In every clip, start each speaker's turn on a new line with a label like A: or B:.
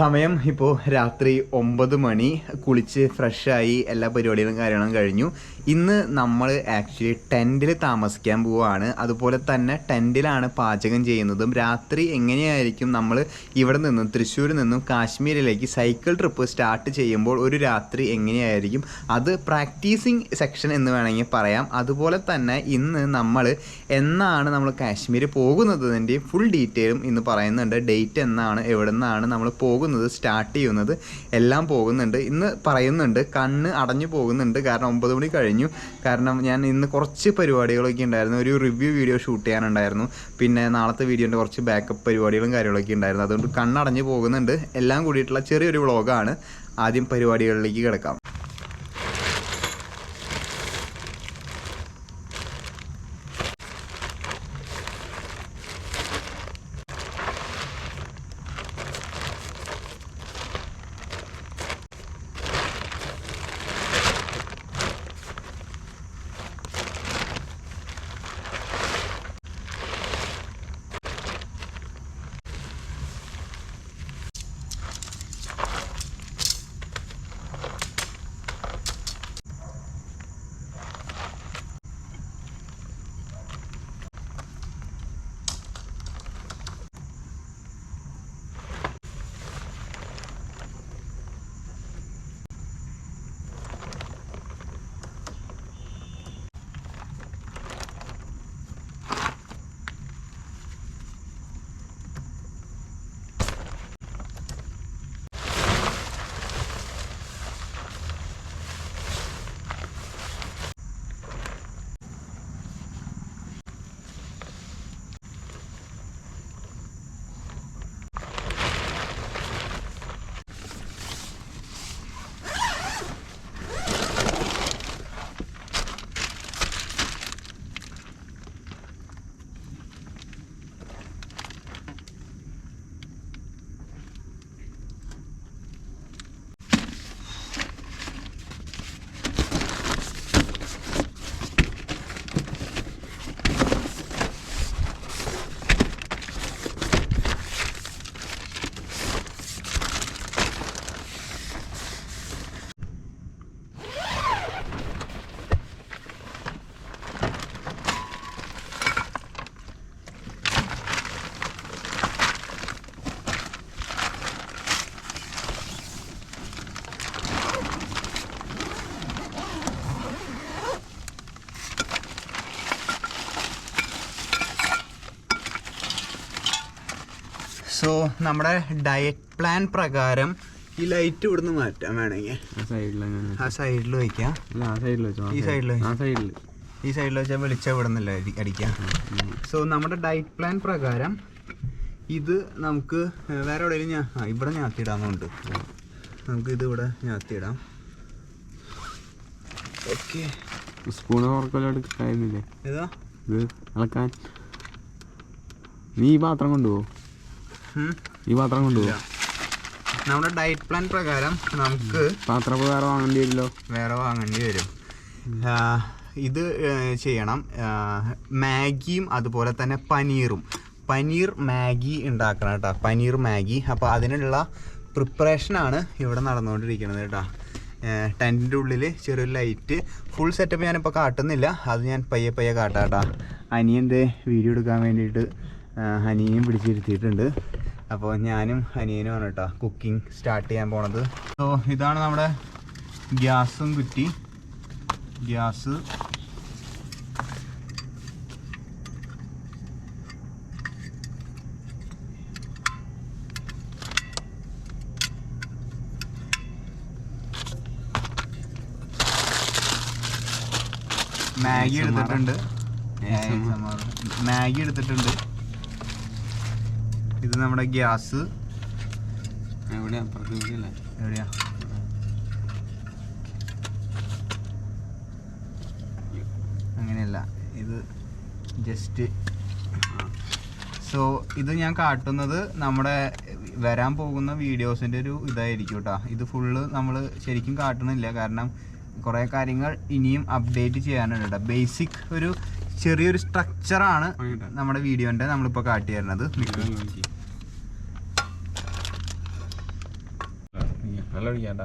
A: സമയം ഇപ്പോൾ രാത്രി ഒമ്പത് മണി കുളിച്ച് ഫ്രഷായി എല്ലാ പരിപാടികളും കാര്യങ്ങളും കഴിഞ്ഞു. ഇന്ന് നമ്മൾ ആക്ച്വലി ടെന്റിൽ താമസിക്കാൻ പോവുകയാണ് അതുപോലെ തന്നെ ടെന്റിലാണ് പാചകം ചെയ്യുന്നതും. രാത്രി എങ്ങനെയായിരിക്കും നമ്മൾ ഇവിടെ നിന്നും തൃശ്ശൂരിൽ നിന്നും കാശ്മീരിലേക്ക് സൈക്കിൾ ട്രിപ്പ് സ്റ്റാർട്ട് ചെയ്യുമ്പോൾ ഒരു രാത്രി എങ്ങനെയായിരിക്കും? അത് പ്രാക്ടീസിങ് സെക്ഷൻ എന്ന് വേണമെങ്കിൽ പറയാം. അതുപോലെ തന്നെ ഇന്ന് നമ്മൾ എന്നാണ് നമ്മൾ കാശ്മീർ പോകുന്നതിന്റെ ഫുൾ ഡീറ്റെയിലും ഇന്ന് പറയുന്നുണ്ട്. ഡേറ്റ് എന്നാണ് എവിടെ നിന്നാണ് നമ്മൾ പോകുന്നത് സ്റ്റാർട്ട് ചെയ്യുന്നത് എല്ലാം പോകുന്നുണ്ട്. ഇന്ന് പറയുന്നുണ്ട് കണ്ണ് അടഞ്ഞു പോകുന്നുണ്ട്. കാരണം ഒമ്പത് മണി കഴിഞ്ഞു. കാരണം ഞാൻ ഇന്ന് കുറച്ച് പരിപാടികളൊക്കെ ഉണ്ടായിരുന്നു. ഒരു റിവ്യൂ വീഡിയോ ഷൂട്ട് ചെയ്യാനുണ്ടായിരുന്നു. പിന്നെ നാളത്തെ വീഡിയോന്റെ കുറച്ച് ബാക്കപ്പ് പരിപാടികളും കാര്യങ്ങളൊക്കെ ഉണ്ടായിരുന്നു. അതുകൊണ്ട് കണ്ണടഞ്ഞ് പോകുന്നുണ്ട്. എല്ലാം കൂടിയിട്ടുള്ള ചെറിയൊരു വ്ളോഗാണ് ആദ്യം പരിപാടികളിലേക്ക് കിടക്കാം. സോ നമ്മുടെ ഡയറ്റ് പ്ലാൻ പ്രകാരം ഈ ലൈറ്റ് ഇവിടുന്ന് മാറ്റാൻ വേണമെങ്കിൽ
B: ആ
A: സൈഡിൽ വയ്ക്കാം ഈ
B: സൈഡിൽ
A: ഈ സൈഡിൽ വെച്ചാൽ വെളിച്ചം ഇവിടെ നിന്നല്ല അടിക്കാം. സോ നമ്മുടെ ഡയറ്റ് പ്ലാൻ പ്രകാരം ഇത് നമുക്ക് വേറെ എവിടെയെങ്കിലും ഞാൻ ആ ഇവിടെ ഞാത്തിയിടാന്നുണ്ട് നമുക്ക് ഇത് ഇവിടെ ഞാത്തിയിടാം ഓക്കെ
B: സ്പൂണ്
A: ഏതാ?
B: ഇത് അളക്കാൻ നീ ഈ പാത്രം കൊണ്ടുപോകും. ഈ പാത്രം കൊണ്ടുപോകും
A: നമ്മുടെ ഡയറ്റ് പ്ലാൻ പ്രകാരം നമുക്ക്
B: പാത്രം വേറെ വാങ്ങേണ്ടി വരില്ലോ
A: വേറെ വാങ്ങേണ്ടി വരും. ഇത് ചെയ്യണം. മാഗിയും അതുപോലെ തന്നെ പനീറും. പനീർ മാഗി ഉണ്ടാക്കണം കേട്ടോ. പനീർ മാഗി. അപ്പോൾ അതിനുള്ള പ്രിപ്പറേഷനാണ് ഇവിടെ നടന്നുകൊണ്ടിരിക്കുന്നത് കേട്ടോ. ടെന്റിന്റെ ഉള്ളിൽ ചെറിയൊരു ലൈറ്റ് ഫുൾ സെറ്റപ്പ് ഞാനിപ്പോൾ കാട്ടുന്നില്ല. അത് ഞാൻ പയ്യെ പയ്യെ കാട്ടാം കേട്ടോ. അനിയന്റെ വീഡിയോ എടുക്കാൻ വേണ്ടിയിട്ട് അനിയും പിടിച്ചിരുത്തിയിട്ടുണ്ട് അപ്പോൾ ഞാനും അനിയനുമാണ് കേട്ടോ കുക്കിംഗ് സ്റ്റാർട്ട് ചെയ്യാൻ പോണത്. സോ ഇതാണ് നമ്മുടെ ഗ്യാസും കുറ്റി. ഗ്യാസ്. മാഗി എടുത്തിട്ടുണ്ട്. മാഗി എടുത്തിട്ടുണ്ട്. ഇത് നമ്മുടെ ഗ്യാസ്. എവിടെയാ? അങ്ങനെയല്ല. ഇത് ജസ്റ്റ് സോ ഇത് ഞാൻ കാട്ടുന്നത് നമ്മുടെ വരാൻ പോകുന്ന വീഡിയോസിന്റെ ഒരു ഇതായിരിക്കും കേട്ടോ ഇത് ഫുള്ള് നമ്മൾ ശരിക്കും കാട്ടണില്ല കാരണം കുറേ കാര്യങ്ങൾ ഇനിയും അപ്ഡേറ്റ് ചെയ്യാനുണ്ട് കേട്ടോ ബേസിക് ഒരു ചെറിയൊരു സ്ട്രക്ചറാണ് നമ്മുടെ വീഡിയോന്റെ നമ്മളിപ്പോൾ കാട്ടി തരുന്നത്
B: നല്ല ഒഴിക്കാട്ടാ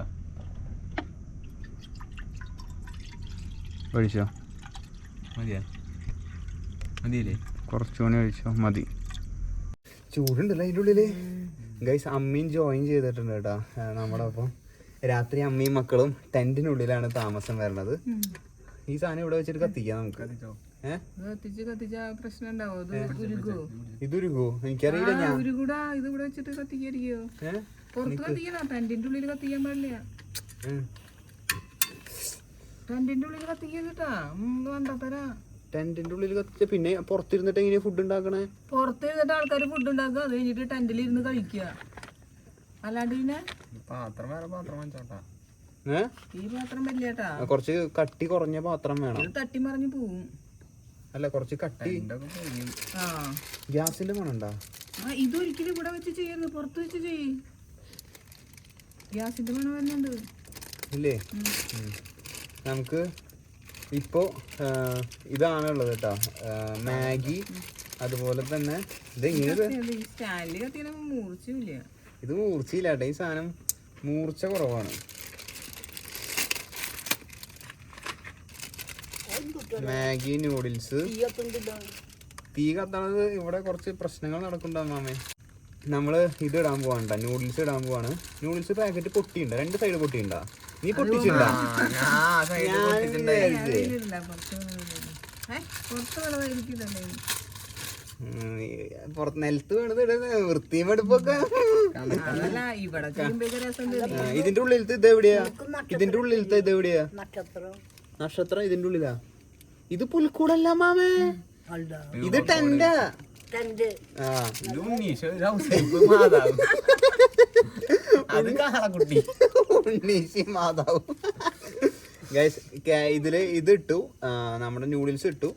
B: ഒഴിച്ചോ? മതിയാ? മതിയല്ലേ? കുറച്ചുകൂടി ഒഴിച്ചോ? മതി.
A: ചൂടുണ്ടല്ലോ അതിന്റെ ഉള്ളിൽ. ഗൈസ് അമ്മയും ജോയിൻ ചെയ്തിട്ടുണ്ട് കേട്ടോ. നമ്മുടെ ഒപ്പം രാത്രി അമ്മയും മക്കളും ടെന്റിനുള്ളിലാണ് താമസം വരണത്. ഈ സാധനം ഇവിടെ വെച്ചിട്ട് കത്തിക്കാം നമുക്ക്. ഏഹ്
C: കത്തിച്ച് കത്തിച്ച പ്രശ്നം ഉണ്ടാവോ. ഇത് ഇവിടെ വെച്ചിട്ട് എനിക്കറിയില്ല
A: ഞാൻ
C: പുറത്ത് കത്തിക്കണം ടെന്റിന്റെ ഉള്ളിൽ കത്തിക്കാൻ പാടില്ല. ടെന്റിന്റെ ഉള്ളിൽ കത്തിക്കരുട്ടാ വേണ്ടത്തരാ
A: ടെന്റിന്റെ ഉള്ളിൽ കത്തിച്ച പിന്നെ പുറത്തിരുന്നിട്ട് എങ്ങനെയാ ഫുഡ് ഉണ്ടാക്കണേ?
C: പുറത്തിരുന്നിട്ട് ആൾക്കാർ ഫുഡ് ഉണ്ടാക്കുക. അത് കഴിഞ്ഞിട്ട് ടെന്റിൽ ഇരുന്ന് കഴിക്കുക. അല്ലാണ്ട് പിന്നെ
B: പാത്രം വേറെ പാത്രം വാങ്ങിച്ചോട്ടാ.
C: ഈ പാത്രം വല്യേട്ടാ.
A: കുറച്ച് കട്ടി കുറഞ്ഞ പാത്രം വേണം.
C: തട്ടി മറിഞ്ഞു പോവും.
A: അല്ല കുറച്ച് കട്ടി.
C: ആ.
A: ഗ്യാസിന്റെ മണുണ്ടോ
C: ആ ഇതൊരിക്കലും ഇവിടെ വെച്ച് ചെയ്യരുത്. പുറത്ത് വെച്ച് ചെയ്യ്. ഗ്യാസിന്റെ മണം വരുന്നുണ്ട്.
A: ഇല്ലേ നമുക്ക് ഇപ്പോ ഇതാണ് ഉള്ളത് കേട്ടോ. മാഗി അതുപോലെ തന്നെ ഇത്? ഇങ്ങനെ
C: ഇത് മൂർച്ചയില്ല.
A: കേട്ടോ ഈ സാധനം മൂർച്ച കുറവാണ്. Maggi noodles. തീ കത്തണത് ഇവിടെ കുറച്ച് പ്രശ്നങ്ങൾ നടക്കുന്നുണ്ടാവും മാമേ നമ്മൾ ഇത് ഇടാൻ പോവാണ്ട നൂഡിൽസ് ഇടാൻ പോവാണ്. നൂഡിൽസ് പാക്കറ്റ് പൊട്ടിയുണ്ട്? രണ്ട് സൈഡ് പൊട്ടിയുണ്ടാ? നീ പൊട്ടിച്ചിട്ടുണ്ടാ.
C: പുറത്ത്
A: നിലത്ത് വീണത് ഇടുന്നത് വൃത്തിയും എടുപ്പൊക്കെ ഇതിന്റെ ഉള്ളിലത്തെ ഇത് എവിടെയാ? ഇതിന്റെ ഉള്ളിലത്തെ ഇത് എവിടെയാ? നക്ഷത്രം. ഇതിന്റെ ഉള്ളിലാ? ഇത് പുൽക്കൂടല്ല മാമേ. ഇത് ടെന്റാ ആ.
B: അത് കാളക്കുട്ടി
A: ഉണ്ണീശി മാതാവ്. ഗൈസ് ഇതിൽ ഇത് ഇട്ടു. ആ, നമ്മുടെ നൂഡിൽസ് ഇട്ടു.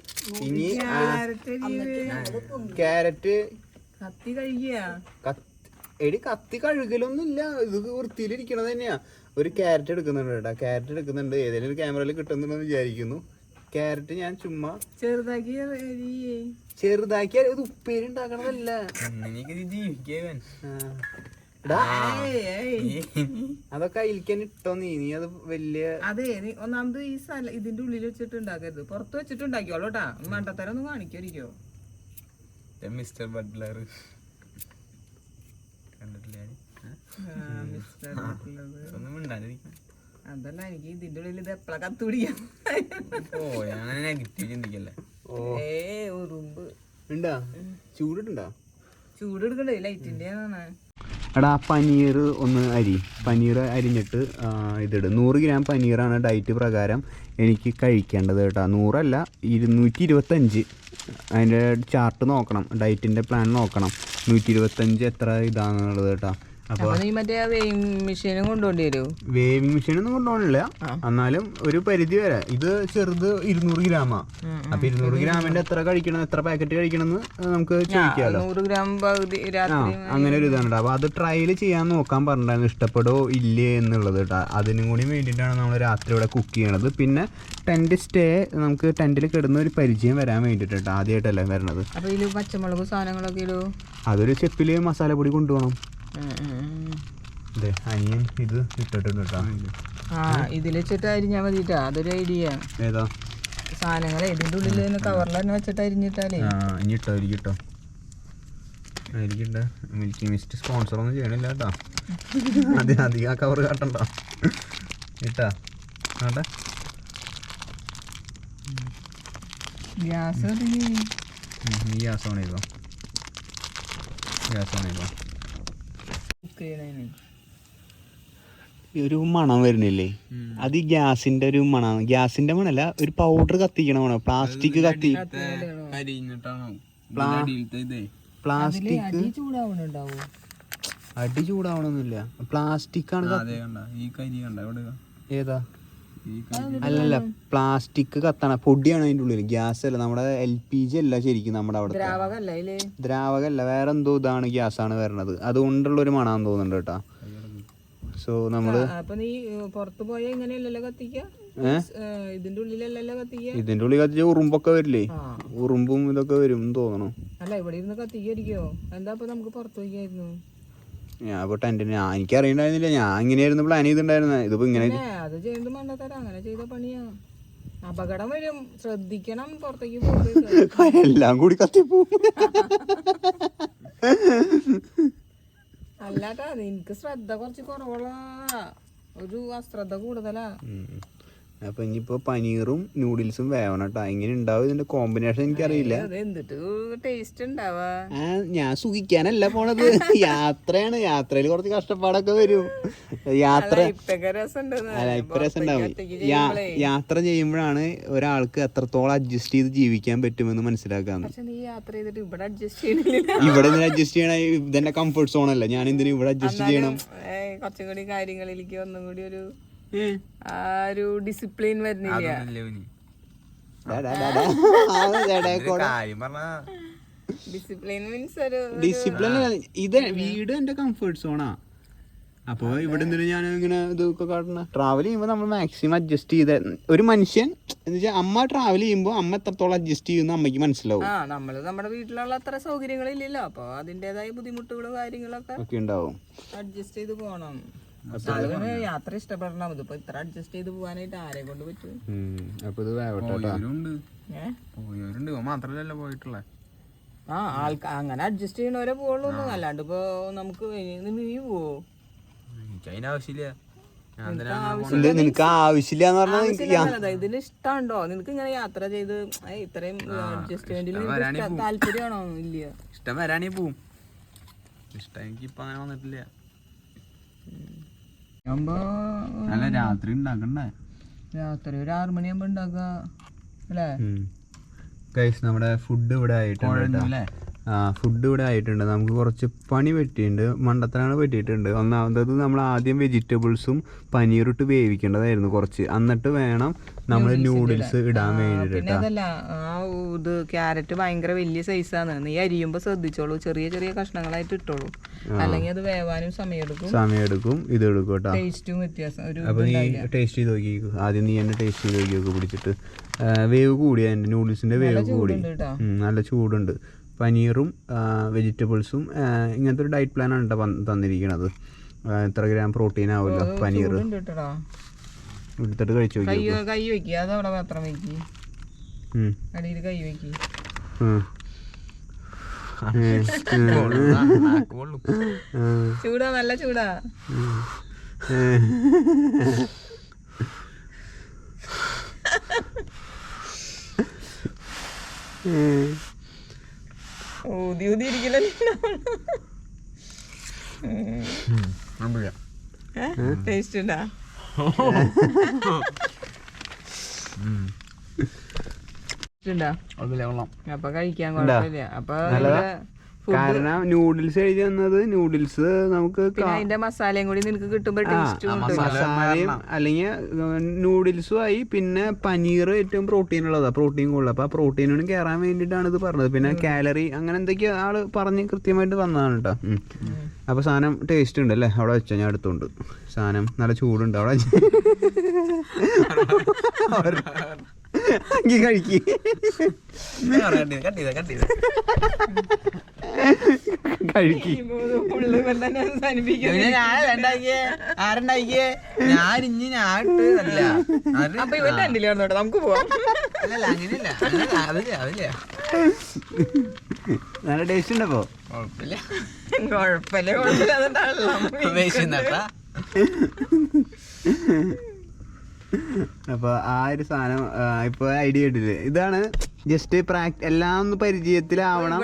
A: ഇനി
C: ക്യാരറ്റ്
A: ക്യാരറ്റ്.
C: കത്തി കഴിക്കുക
A: കത്തി എടി കത്തി കഴുകലൊന്നും ഇല്ല ഇത് വൃത്തിയിലിരിക്കണത് തന്നെയാ. ഒരു ക്യാരറ്റ് എടുക്കുന്നുണ്ട് കേട്ടോ. ക്യാരറ്റ് എടുക്കുന്നുണ്ട്. ഏതെങ്കിലും ഒരു ക്യാമറയിൽ കിട്ടുന്നുണ്ടെന്ന് വിചാരിക്കുന്നു. ക്യാരറ്റ് ഞാൻ ചുമ്മാ
C: ചെറുതാക്കി അരിയ്.
A: ചെറുതാക്കി ഇത് ഉപ്പേരി ഉണ്ടാക്കണതല്ല. അതൊക്കെ അതിൽക്കാൻ ഇട്ടോ നീ. നീ അത് വലിയ
C: അതെ നീ ഒന്നാമത് ഈ സ്ഥലം ഇതിന്റെ ഉള്ളിൽ വെച്ചിട്ട് ഉണ്ടാക്കരുത്. പുറത്ത് വെച്ചിട്ട് ഉണ്ടാക്കിയോളൂ കേട്ടാ. മണ്ടത്തരം ഒന്ന് കാണിക്കോ
B: മിസ്റ്റർ ബട്ട്ലർ കണ്ടിട്ടില്ല?
C: മിസ്റ്റർ
B: ഒന്നും മിണ്ടാണ്ടിരിക്കും
C: അതല്ല എനിക്ക് ഇതിന്റെ ഉള്ളിൽ ഇത് എപ്പളാ കത്തുപിടിക്കാം
B: ഓ ഞാൻ നെഗറ്റീവ് ചിന്തിക്കല്ലേ?
C: ഏ ഉറുമ്പ്.
A: ഉണ്ടാ ചൂടിട്ടുണ്ടാ?
C: ചൂട് എടുക്കണ്ടേ ലൈറ്റിന്റെ
A: എടാ പനീർ ഒന്ന് അരി. പനീർ അരിഞ്ഞിട്ട് ഇതിട്. നൂറ് ഗ്രാം പനീറാണ് ഡയറ്റ് പ്രകാരം എനിക്ക് കഴിക്കേണ്ടത് കേട്ടോ. നൂറല്ല ഇരുന്നൂറ്റി ഇരുപത്തഞ്ച് അതിന്റെ ചാർട്ട് നോക്കണം ഡയറ്റിന്റെ പ്ലാൻ നോക്കണം. നൂറ്റി ഇരുപത്തഞ്ച് എത്ര ഇതാണെന്നുള്ളത് കേട്ടോ. അപ്പോൾ
C: മെഷീൻ നീ മറ്റേ വെയിങ് മെഷീനും കൊണ്ടുപോണ്ടി വരൂ?
A: വേവിങ് മെഷീനൊന്നും കൊണ്ടുപോകണില്ല. എന്നാലും ഒരു പരിധി വരെ. ഇത് ചെറുത് ഇരുന്നൂറ് ഗ്രാമാ. അപ്പൊ ഇരുന്നൂറ് ഗ്രാമിന്റെ എത്ര കഴിക്കണം എത്ര പാക്കറ്റ് കഴിക്കണം എന്ന് നമുക്ക് ചോദിക്കാമല്ലോ
C: നൂറ് ഗ്രാം പകുതി
A: അങ്ങനെ ഒരു ഇതാണ് അപ്പൊ അത് ട്രയൽ ചെയ്യാൻ നോക്കാൻ പറഞ്ഞിട്ടുണ്ടായിരുന്നു. ഇഷ്ടപ്പെടോ ഇല്ലേ എന്നുള്ളത് കേട്ടോ. അതിനും കൂടി വേണ്ടിയിട്ടാണ് നമ്മൾ രാത്രി ഇവിടെ കുക്ക് ചെയ്യണത്. പിന്നെ ടെന്റ് സ്റ്റേ നമുക്ക് ടെന്റിൽ കിടന്ന ഒരു പരിചയം വരാൻ വേണ്ടിയിട്ട് കേട്ടോ ആദ്യമായിട്ടല്ലേ വരണത്.
C: അപ്പൊ പച്ചമുളക് സാധനങ്ങളൊക്കെ ഇടൂ?
A: അതൊരു ചെപ്പിൽ മസാലപ്പൊടി കൊണ്ടുപോകണം. അതെ അനിയൻ ഇത് ഇട്ടിട്ടുണ്ട് കേട്ടോ.
C: ആ ഇതിൽ വെച്ചിട്ട് അരിഞ്ഞാ മതിട്ടാ. അതൊരു ഐഡിയ
A: ഏതാ?
C: സാധനങ്ങളെ ഇതിന്റെ ഉള്ളിൽ തന്നെ കവറിൽ തന്നെ വെച്ചിട്ട് അരിഞ്ഞിട്ടാലേ.
A: ആ ഇനി ഇട്ടോ എനിക്ക് ഇട്ടോ. എനിക്കുണ്ട് മിൽക്കി മിസ്റ്റ് സ്പോൺസർ ഒന്നും ചെയ്യണില്ല കേട്ടോ. അധികം അധികം ആ കവർ കാട്ടണ്ട. ഇട്ടാ ആട്ടെ.
C: ഗ്യാസ്
A: ഗ്യാസ് ഓൺ ചെയ്തോ? ഗ്യാസ് ഓൺ ചെയ്തോ?
C: കുക്ക്
A: ഒരു മണം വരുന്നില്ലേ? അത് ഈ ഗ്യാസിന്റെ ഒരു മണമാണ് ഗ്യാസിന്റെ മണല്ല ഒരു പൗഡർ കത്തിക്കണ മണം. പ്ലാസ്റ്റിക് കത്തി പ്ലാസ്റ്റിക്
C: അടി
A: ചൂടാവണമെന്നില്ല പ്ലാസ്റ്റിക് ആണ് കത്തി-
B: അതെ കണ്ട? ഈ കരി കണ്ട? ഇവിടെ
A: ഏതാ? അല്ലല്ല പ്ലാസ്റ്റിക് കത്താണ്. പൊടിയാണ് അതിന്റെ ഉള്ളിൽ ഗ്യാസ് അല്ല നമ്മുടെ എൽ പി ജി അല്ല ശരിക്കും നമ്മുടെ അവിടെ ദ്രാവകമല്ല വേറെ എന്തോ ഇതാണ് ആണ് വരണത്. അതുകൊണ്ടുള്ള ഒരു മണാന്ന് തോന്നുന്നുണ്ട് കേട്ടോ. സോ
C: നമ്മൾ ഇതിന്റെ
A: ഉള്ളിൽ കത്തിച്ച ഉറുമ്പൊക്കെ വരില്ലേ? ഉറുമ്പും ഇതൊക്കെ വരും തോന്നണു.
C: അല്ല ഇവിടെ ഇരുന്ന് കത്തിക്കായിരിക്കോ എന്താ നമുക്ക് പുറത്ത് പോയിക്കായിരുന്നു?
A: ഞാൻ അപ്പോൾ ടെന്റിന് എനിക്ക് അറിയണ്ടായിരുന്നില്ല ഞാൻ ഇങ്ങനെയായിരുന്നു പ്ലാൻ ചെയ്തിട്ടുണ്ടായിരുന്നത് ഇതിപ്പോ ഇങ്ങനെ
C: പിന്നെ അത് ചെയ്യുന്നത് മണ്ടത്തരം. അങ്ങനെ ചെയ്ത പണിയാ. അപകടം വരും. ശ്രദ്ധിക്കണം. പുറത്തേക്ക്
A: എല്ലാം കൂടി കത്തിപ്പോ
C: അല്ലാട്ടാ നിനക്ക് ശ്രദ്ധ കുറച്ച് കുറവുള്ള ഒരു അശ്രദ്ധ കൂടുതലാ.
A: അപ്പൊ ഇനിയിപ്പോ പനീറും നൂഡിൽസും വേവണം കേട്ടോ. എങ്ങനെ ഉണ്ടാവും ഇതിന്റെ കോമ്പിനേഷൻ എനിക്കറിയില്ല. ഞാൻ സുഖിക്കാനല്ല പോണത്. യാത്രയാണ്. യാത്രയിൽ കുറച്ച് കഷ്ടപ്പാടൊക്കെ വരും. യാത്ര അല്ല ഇപ്പൊ രസം ഉണ്ടാവും യാത്ര ചെയ്യുമ്പോഴാണ് ഒരാൾക്ക് എത്രത്തോളം അഡ്ജസ്റ്റ് ചെയ്ത് ജീവിക്കാൻ പറ്റുമെന്ന് മനസ്സിലാക്കാന്ന്.
C: ഇവിടെ
A: എന്തിനാ അഡ്ജസ്റ്റ് ചെയ്യണ ഇതെന്റെ കംഫർട്ട് സോൺ അല്ല. ഞാൻ ഇതിന് ഇവിടെ അഡ്ജസ്റ്റ് ചെയ്യണം?
C: കുറച്ചും കൂടി കാര്യങ്ങളിലേക്ക് ഒന്നും കൂടി ഒരു ആ ഒരു ഡിസിപ്ലിൻ വരുന്നില്ല.
A: ഡാ, ഡാ, ഡാ, ഡാ. ആ, ചേട്ടാ,
C: ഡിസിപ്ലിൻ മീൻസ് ഒരു
A: ഡിസിപ്ലിൻ ഇത് വീട് എന്റെ കംഫർട്ട് സോണാ അപ്പൊ ഇവിടെ ഞാൻ ഇങ്ങനെ ഇതൊക്കെ കാട്ടണ? ട്രാവൽ ചെയ്യുമ്പോൾ നമ്മൾ മാക്സിമം അഡ്ജസ്റ്റ് ചെയ്ത ഒരു മനുഷ്യൻ എന്ന് വെച്ചാൽ അമ്മ ട്രാവൽ ചെയ്യുമ്പോൾ അമ്മ എത്രത്തോളം അഡ്ജസ്റ്റ് ചെയ്യുന്ന അമ്മയ്ക്ക് മനസ്സിലാവും.
C: ആ നമ്മൾ നമ്മുടെ വീട്ടിലുള്ള അത്ര സൗകര്യങ്ങളില്ലല്ലോ. അപ്പൊ അതിന്റേതായ ബുദ്ധിമുട്ടുകളും കാര്യങ്ങളൊക്കെ
A: ഒക്കെ ഉണ്ടാവും.
C: അഡ്ജസ്റ്റ് ചെയ്ത് പോണം. അതുകൊണ്ട് യാത്ര ഇഷ്ടപ്പെടണം. ഇതിപ്പോ ഇത്ര അഡ്ജസ്റ്റ് ചെയ്ത് പോകാനായിട്ട് ആരെ കൊണ്ട് പറ്റും.
A: അപ്പൊ ഇത്
D: പോയവരുണ്ട്. മാത്രല്ലല്ലോ പോയിട്ടുള്ള.
C: ആ ആൾക്കാർ അങ്ങനെ അഡ്ജസ്റ്റ് ചെയ്യണവരെ പോകുള്ളൂ അല്ലാണ്ട് ഇപ്പൊ നമുക്ക് നീ പോവോ?
D: എനിക്ക് അതിന്റെ ആവശ്യമില്ല. ഞാൻ
C: നിനക്ക്
A: ആവശ്യമില്ല. എന്ന് പറഞ്ഞാൽ
C: ഇതിന് ഇഷ്ടമുണ്ടോ നിനക്ക് ഇങ്ങനെ യാത്ര ചെയ്ത് ഇത്രയും അഡ്ജസ്റ്റ്മെന്റിൽ താല്പര്യമാണോ? ഇല്ല.
D: ഇഷ്ടം വരാനേ പോവും. ഇഷ്ടം എനിക്ക് ഇപ്പൊ അങ്ങനെ വന്നിട്ടില്ല. അല്ല രാത്രി ഉണ്ടാക്കണ്ടേ
C: രാത്രി ഒരു ആറു മണിയാകുമ്പോ ഉണ്ടാക്കുക അല്ലേ?
A: ഗൈസ് നമ്മുടെ ഫുഡ് ഇവിടെ ആയിട്ടുണ്ട് ആ ഫുഡ് ഇവിടെ ആയിട്ടുണ്ട്. നമുക്ക് കുറച്ച് പണി പറ്റിയിട്ടുണ്ട് മണ്ടത്തനാണ് പറ്റിയിട്ടുണ്ട്. ഒന്നാമത്തത് നമ്മൾ ആദ്യം വെജിറ്റബിൾസും പനീറിട്ട് വേവിക്കേണ്ടതായിരുന്നു കുറച്ച്. എന്നിട്ട് വേണം നമ്മൾ നൂഡിൽസ് ഇടാൻ വേണ്ടിയിട്ട്
C: പിന്നെ അതല്ല ആ ഇത് ക്യാരറ്റ് ഭയങ്കര വലിയ സൈസാണ് നീ അരിയുമ്പോ ശ്രദ്ധിച്ചോളൂ. ചെറിയ ചെറിയ കഷ്ണങ്ങളായിട്ട് ഇട്ടോളൂ. അല്ലെങ്കിൽ അത് വേവാനും സമയമെടുക്കും
A: സമയമെടുക്കും ഇത് എടുക്കും കേട്ടോ
C: ടേസ്റ്റും വ്യത്യാസം ഒരു
A: അപ്പൊ നീ ടേസ്റ്റ് ചെയ്ത് നോക്കി. ആദ്യം നീ എന്നെ ടേസ്റ്റ് ചെയ്ത് നോക്കി പിടിച്ചിട്ട്. വേവ് കൂടി അതിന്റെ നൂഡിൽസിന്റെ വേവ് കൂടി. നല്ല ചൂടുണ്ട്. പനീറും വെജിറ്റബിൾസും ഇങ്ങനത്തെ ഒരു ഡയറ്റ് പ്ലാനാണ് ആണ് തന്നിരിക്കുന്നത് എത്ര ഗ്രാം പ്രോട്ടീൻ ആവുമല്ലോ പനീർ എടുത്തിട്ട് കഴിച്ചു
C: കൈ കൈ വെക്കുക അത് അവിടെ മാത്രം വെക്കി അടിയിൽ കൈ വെക്കി. ചൂടാ നല്ല ചൂടാ. ഊതി ഊതി ഇരിക്കില്ലല്ലോ ടേസ്റ്റ് ഉണ്ടാ? അപ്പൊ കഴിക്കാൻ കുഴപ്പമില്ല. അപ്പൊ
A: കാരണം നൂഡിൽസ് എഴുതി തന്നത് നൂഡിൽസ് നമുക്ക്
C: അതിന്റെ മസാലയും കൂടി നിനക്ക് കിട്ടുമ്പോ ടേസ്റ്റ്
A: മസാലയും അല്ലെങ്കിൽ നൂഡിൽസും ആയി. പിന്നെ പനീർ ഏറ്റവും പ്രോട്ടീൻ ഉള്ളതാണ് പ്രോട്ടീൻ കൂടുതൽ അപ്പൊ ആ പ്രോട്ടീനും കയറാൻ വേണ്ടിയിട്ടാണ് ഇത് പറഞ്ഞത്. പിന്നെ കാലറി അങ്ങനെ എന്തൊക്കെയോ ആൾ പറഞ്ഞ് കൃത്യമായിട്ട് തന്നതാണ് കേട്ടോ ഉം. അപ്പൊ സാധനം ടേസ്റ്റ് ഉണ്ട് അല്ലേ? അവിടെ വെച്ചാൽ ഞാൻ അടുത്തുണ്ട് സാധനം നല്ല ചൂടുണ്ട് അവിടെ. കഴിക്ക് കഴിക്ക്
D: ആരുണ്ടാക്കിയേ ഞാൻ ഇഞ്ഞ് ഞാൻ
C: അപ്പൊ ഇവൻ രണ്ടിൽ വന്നോട്ടെ നമുക്ക് പോവാം
D: അല്ലല്ല അങ്ങനെയല്ല അങ്ങനെയല്ല, അതില്ല അതില്ല
A: നല്ല ടേസ്റ്റ് ഉണ്ടപ്പോ
D: കുഴപ്പമില്ല
C: അതുകൊണ്ടാണല്ലോ
D: വിശന്നട്ടാ
A: അപ്പൊ ആ ഒരു സാധനം ഇപ്പൊ ഐഡിയ ഇട്ടില്ല? ഇതാണ് ജസ്റ്റ് പ്രാക്ടി എല്ലാം ഒന്ന് പരിചയത്തിലാവണം.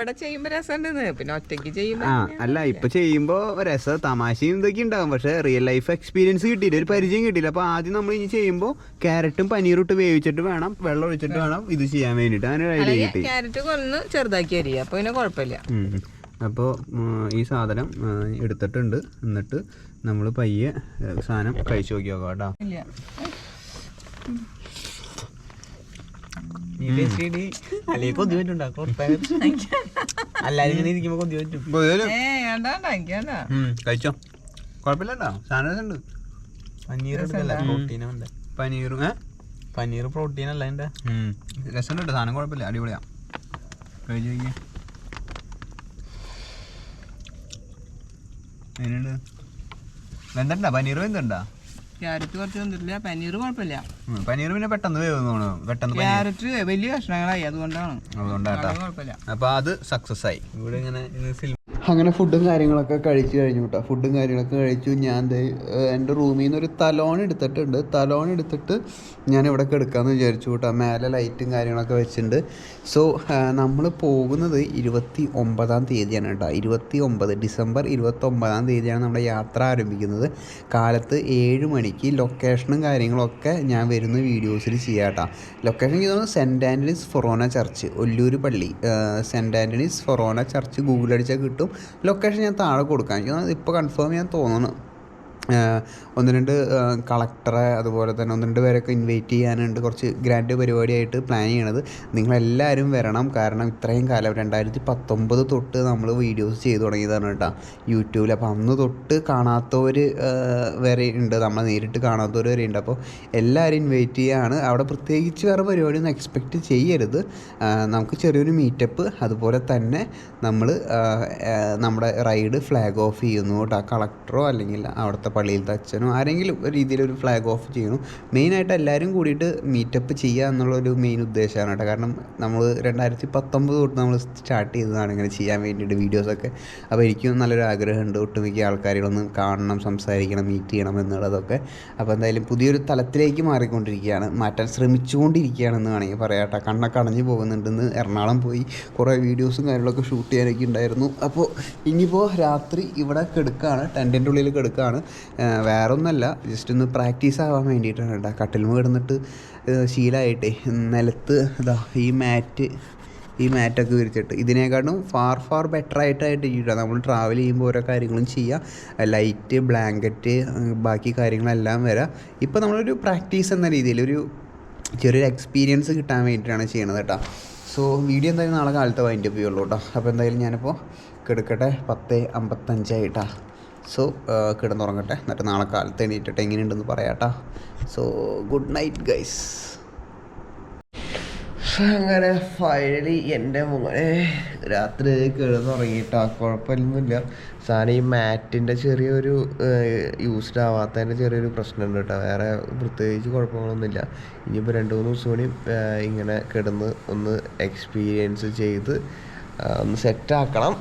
C: പിന്നെ ഒറ്റയ്ക്ക്
A: ആ അല്ല ഇപ്പൊ ചെയ്യുമ്പോ രസ തമാശയും ഇതൊക്കെ ഉണ്ടാകും. പക്ഷെ റിയൽ ലൈഫ് എക്സ്പീരിയൻസ് കിട്ടിയില്ല. ഒരു പരിചയം കിട്ടിയില്ല. അപ്പൊ ആദ്യം നമ്മൾ ഇനി ചെയ്യുമ്പോ ക്യാരറ്റും പനീറും ഇട്ട് വേവിച്ചിട്ട് വേണം വെള്ളം ഒഴിച്ചിട്ട് വേണം ഇത് ചെയ്യാൻ വേണ്ടിട്ട് അങ്ങനെ ഒരു ഐഡിയ കിട്ടി.
C: ക്യാരറ്റ് കൊന്ന് ചെറുതാക്കി അരിയ അപ്പൊ പിന്നെ കുഴപ്പമില്ല.
A: അപ്പോൾ ഈ സാധനം എടുത്തിട്ടുണ്ട്. എന്നിട്ട് നമ്മൾ പയ്യെ സാധനം കഴിച്ചു നോക്കി നോക്കാം കേട്ടോ
C: ഇല്ല
D: അല്ലെങ്കിൽ കൊതി പറ്റുണ്ടാക്കും എല്ലാരും ഇങ്ങനെ ഇരിക്കുമ്പോ കൊതി പറ്റും.
C: ഏ വേണ്ട വേണ്ട എനിക്ക് വേണ്ട
A: കഴിച്ചോ. സാധനം രസമുണ്ട്
D: പനീർ ഉണ്ട്.
A: പനീറും
D: പനീർ പ്രോട്ടീൻ അല്ല എന്റെ
A: ഉം. രസമുണ്ട് കേട്ടോ. സാധനം കുഴപ്പമില്ല. അടിപൊളിയാ. കഴിച്ചു വെന്തണ്ടാ? പനീർ വെന്തണ്ടാ?
C: ക്യാരറ്റ് കുറച്ച് തന്നിട്ടില്ല പനീർ കുഴപ്പമില്ല.
A: പനീർ പിന്നെ പെട്ടെന്ന് വേവുന്നതാണ് പെട്ടെന്ന്
C: ക്യാരറ്റ് വലിയ കഷ്ണങ്ങളായി അതുകൊണ്ടാണ്. അതുകൊണ്ടാണ്
A: അപ്പൊ അത് സക്സസ് ആയി.
E: ഇവിടെ ഇങ്ങനെ
A: അങ്ങനെ ഫുഡും കാര്യങ്ങളൊക്കെ കഴിച്ച് കഴിഞ്ഞു കേട്ടോ ഫുഡും കാര്യങ്ങളൊക്കെ കഴിച്ചു. ഞാൻ എന്റെ റൂമിൽ നിന്ന് ഒരു തലോൺ എടുത്തിട്ടുണ്ട്. തലോൺ എടുത്തിട്ട് ഞാൻ ഇവിടെ കിടക്കാമെന്ന് വിചാരിച്ചു കേട്ടോ മേലെ ലൈറ്റും കാര്യങ്ങളൊക്കെ വെച്ചിട്ടുണ്ട് സോ നമ്മൾ പോകുന്നത് ഇരുപത്തി ഒമ്പതാം തീയതിയാണ് കേട്ടോ ഇരുപത്തി ഒമ്പത് ഡിസംബർ ഇരുപത്തി ഒമ്പതാം തീയതിയാണ് നമ്മുടെ യാത്ര ആരംഭിക്കുന്നത്. കാലത്ത് ഏഴ് മണിക്ക് ലൊക്കേഷനും കാര്യങ്ങളൊക്കെ ഞാൻ വരുന്ന വീഡിയോസിൽ ചെയ്യാം കേട്ടോ ലൊക്കേഷൻ ചെയ്തത് Saint Antony's forane church Ollur പള്ളി. Saint Antony's forane church Google അടിച്ചാൽ കിട്ടും. ലൊക്കേഷൻ ഞാൻ താഴെ കൊടുക്കാം. ഇപ്പോൾ കൺഫേം ചെയ്യാൻ തോന്നുന്നു. ഒന്ന് രണ്ട് കളക്ടറെ അതുപോലെ തന്നെ ഒന്ന് രണ്ട് പേരൊക്കെ ഇൻവൈറ്റ് ചെയ്യാനുണ്ട്. കുറച്ച് ഗ്രാൻഡ് പരിപാടിയായിട്ട് പ്ലാൻ ചെയ്യണത്. നിങ്ങളെല്ലാവരും വരണം. കാരണം ഇത്രയും കാലം രണ്ടായിരത്തി പത്തൊമ്പത് തൊട്ട് നമ്മൾ വീഡിയോസ് ചെയ്തു തുടങ്ങിയതാണ് കേട്ടോ. യൂട്യൂബിൽ അപ്പോൾ അന്ന് തൊട്ട് കാണാത്തവർ വരെ ഉണ്ട്. നമ്മൾ നേരിട്ട് കാണാത്തവർ വരെ ഉണ്ട്. അപ്പോൾ എല്ലാവരും ഇൻവൈറ്റ് ചെയ്യാണ്. അവിടെ പ്രത്യേകിച്ച് വേറെ പരിപാടിയൊന്നും എക്സ്പെക്റ്റ് ചെയ്യരുത്. നമുക്ക് ചെറിയൊരു മീറ്റപ്പ് അതുപോലെ തന്നെ നമ്മൾ നമ്മുടെ റൈഡ് ഫ്ലാഗ് ഓഫ് ചെയ്യുന്നു കേട്ടോ. കളക്ടറോ അല്ലെങ്കിൽ അവിടുത്തെ പള്ളിയിലത്തെ അച്ഛനോ ആരെങ്കിലും ഒരു രീതിയിൽ ഒരു ഫ്ലാഗ് ഓഫ് ചെയ്യണം മെയിനായിട്ട് എല്ലാവരും കൂടിയിട്ട് മീറ്റപ്പ് ചെയ്യുക എന്നുള്ളൊരു മെയിൻ ഉദ്ദേശമാണ് കേട്ടോ. കാരണം നമ്മൾ രണ്ടായിരത്തി പത്തൊമ്പത് തൊട്ട് നമ്മൾ സ്റ്റാർട്ട് ചെയ്തതാണ് ഇങ്ങനെ ചെയ്യാൻ വേണ്ടിയിട്ട് വീഡിയോസൊക്കെ അപ്പോൾ എനിക്കും നല്ലൊരു ആഗ്രഹമുണ്ട് ഒട്ടുമിക്ക ആൾക്കാരുകളൊന്ന് കാണണം സംസാരിക്കണം മീറ്റ് ചെയ്യണം എന്നുള്ളതൊക്കെ. അപ്പോൾ എന്തായാലും പുതിയൊരു തലത്തിലേക്ക് മാറിക്കൊണ്ടിരിക്കുകയാണ്. മാറ്റാൻ ശ്രമിച്ചുകൊണ്ടിരിക്കുകയാണെന്ന് വേണമെങ്കിൽ പറയാം കേട്ടോ. കണ്ണൊക്കെ അടഞ്ഞു പോകുന്നുണ്ടെന്ന് എറണാകുളം പോയി കുറേ വീഡിയോസും കാര്യങ്ങളൊക്കെ ഷൂട്ട് ചെയ്യാനൊക്കെ ഉണ്ടായിരുന്നു. അപ്പോൾ ഇനിയിപ്പോൾ രാത്രി ഇവിടെ കെടുക്കുകയാണ് ടെന്റിന്റെ ഉള്ളിൽ കെടുക്കുകയാണ് വേറെ ഒന്നല്ല ജസ്റ്റ് ഒന്ന് പ്രാക്ടീസ് ആവാൻ വേണ്ടിയിട്ടാണ് കേട്ടോ. കട്ടിൽമ കിടന്നിട്ട് ശീലമായിട്ടേ നിലത്ത് ഇതാ ഈ മാറ്റ് ഈ മാറ്റൊക്കെ വിരിച്ചിട്ട്. ഇതിനേക്കാളും ഫാർ ഫാർ ബെറ്റർ ആയിട്ടായിട്ട് ഇരിക്കുക നമ്മൾ ട്രാവൽ ചെയ്യുമ്പോൾ ഓരോ കാര്യങ്ങളും ചെയ്യുക ലൈറ്റ് ബ്ലാങ്കറ്റ് ബാക്കി കാര്യങ്ങളെല്ലാം വരാം. ഇപ്പോൾ നമ്മളൊരു പ്രാക്ടീസ് എന്ന രീതിയിൽ ഒരു ചെറിയൊരു എക്സ്പീരിയൻസ് കിട്ടാൻ വേണ്ടിയിട്ടാണ് ചെയ്യണത് കേട്ടോ. സോ വീഡിയോ എന്തായാലും നാളെ കാലത്ത് വൈൻഡപ്പ് ചെയ്യുള്ളൂ കേട്ടോ. അപ്പോൾ എന്തായാലും ഞാനിപ്പോൾ കിടക്കട്ടെ പത്ത് അമ്പത്തഞ്ചായിട്ടാ. സോ കിടന്നുറങ്ങട്ടെ. എന്നിട്ട് നാളെ കാലത്ത് എണീറ്റിട്ട് എങ്ങനെയുണ്ടെന്ന് പറയാട്ടാ. സോ ഗുഡ് നൈറ്റ് ഗൈസ് അങ്ങനെ ഫൈനലി എന്റെ മോനെ രാത്രി കിടന്നുറങ്ങിയിട്ടാ. കുഴപ്പമൊന്നുമില്ല. സാധനം ഈ മാറ്റിന്റെ ചെറിയൊരു യൂസ്ഡ് ആവാത്തതിന്റെ ചെറിയൊരു പ്രശ്നമുണ്ട് കേട്ടോ. വേറെ പ്രത്യേകിച്ച് കുഴപ്പങ്ങളൊന്നുമില്ല. ഇനിയിപ്പോൾ രണ്ട് മൂന്ന് ദിവസം കൂടി ഇങ്ങനെ കിടന്ന് ഒന്ന് എക്സ്പീരിയൻസ് ചെയ്ത് ആ, ഒന്ന് സെറ്റാക്കണം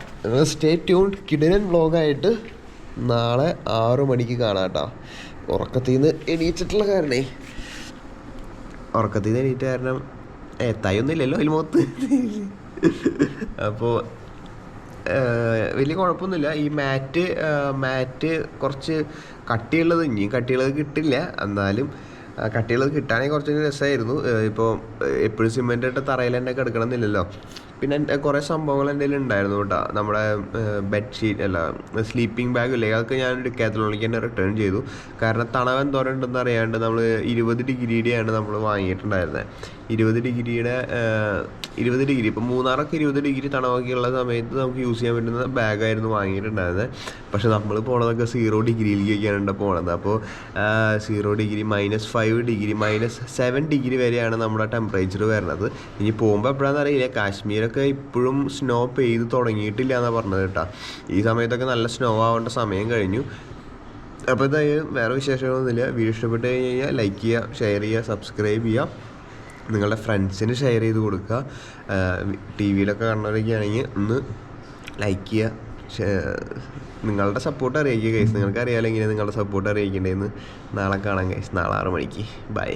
A: സ്റ്റേ ട്യൂൺ കിടിലൻ വ്ളോഗായിട്ട് നാളെ ആറു മണിക്ക് കാണാം കേട്ടോ ഉറക്കത്തിൽ നിന്ന് കാരണേ. ഉറക്കത്തിൽ നിന്ന് എണീറ്റ കാരണം എത്തായൊന്നുമില്ലല്ലോ അതിൽ മുഖത്ത് അപ്പോൾ വലിയ കുഴപ്പമൊന്നുമില്ല. ഈ മാറ്റ് മാറ്റ് കുറച്ച് കട്ടിയുള്ളത് ഇനിയും കട്ടിയുള്ളത് കിട്ടില്ല. എന്നാലും കട്ടിയുള്ളത് കിട്ടാനേ കുറച്ചൊരു രസമായിരുന്നു. ഇപ്പോൾ എപ്പോഴും സിമെന്റ് ഇട്ട തറയിൽ തന്നെ കിടക്കണമെന്നില്ലല്ലോ പിന്നെ കുറെ സംഭവങ്ങൾ എന്റെ ഉണ്ടായിരുന്നു കേട്ടോ. നമ്മുടെ ബെഡ്ഷീറ്റ് അല്ല സ്ലീപ്പിംഗ് ബാഗ് ഇല്ലേ? അതൊക്കെ ഞാൻ എടുക്കാത്തലോണിക്ക് തന്നെ റിട്ടേൺ ചെയ്തു. കാരണം തണവൻ എന്തോരം ഉണ്ടെന്ന് അറിയാണ്ട് നമ്മൾ ഇരുപത് ഡിഗ്രിയുടെയാണ് നമ്മൾ വാങ്ങിയിട്ടുണ്ടായിരുന്നത് ഇരുപത് ഡിഗ്രിയുടെ ഇരുപത് ഡിഗ്രി. ഇപ്പം മൂന്നാറൊക്കെ ഇരുപത് ഡിഗ്രി തണവാക്കിയുള്ള സമയത്ത് നമുക്ക് യൂസ് ചെയ്യാൻ പറ്റുന്ന ബാഗായിരുന്നു വാങ്ങിയിട്ടുണ്ടായിരുന്നത്. പക്ഷെ നമ്മൾ പോണതൊക്കെ സീറോ ഡിഗ്രിയിലേക്കൊക്കെയാണ് പോണത്. അപ്പോൾ zero degree minus five degree minus seven degree വരെയാണ് നമ്മുടെ ടെമ്പറേച്ചർ വരുന്നത്. ഇനി പോകുമ്പോൾ എപ്പോഴാണെന്ന് അറിയില്ല. കാശ്മീരൊക്കെ ഇപ്പോഴും സ്നോ പെയ്ത് തുടങ്ങിയിട്ടില്ല എന്നാണ് പറഞ്ഞത് കേട്ടോ. ഈ സമയത്തൊക്കെ നല്ല സ്നോ ആവേണ്ട സമയം കഴിഞ്ഞു. അപ്പോൾ എന്തായാലും വേറെ വിശേഷങ്ങളൊന്നുമില്ല. വീഡിയോ ഇഷ്ടപ്പെട്ട് കഴിഞ്ഞ് കഴിഞ്ഞാൽ ലൈക്ക് ചെയ്യുക ഷെയർ ചെയ്യുക സബ്സ്ക്രൈബ് ചെയ്യുക. നിങ്ങളുടെ ഫ്രണ്ട്സിന് ഷെയർ ചെയ്ത് കൊടുക്കുക. ടി വിയിലൊക്കെ കാണുന്നവരൊക്കെ ആണെങ്കിൽ ഒന്ന് ലൈക്ക് ചെയ്യുക. നിങ്ങളുടെ സപ്പോർട്ട് അറിയിക്കുക കേസ് നിങ്ങൾക്ക് അറിയാമല്ലോ എങ്ങനെ നിങ്ങളുടെ സപ്പോർട്ട് അറിയിക്കേണ്ടതെന്ന്. നാളെ കാണാം കേസ് നാളെ ആറ് മണിക്ക്. ബൈ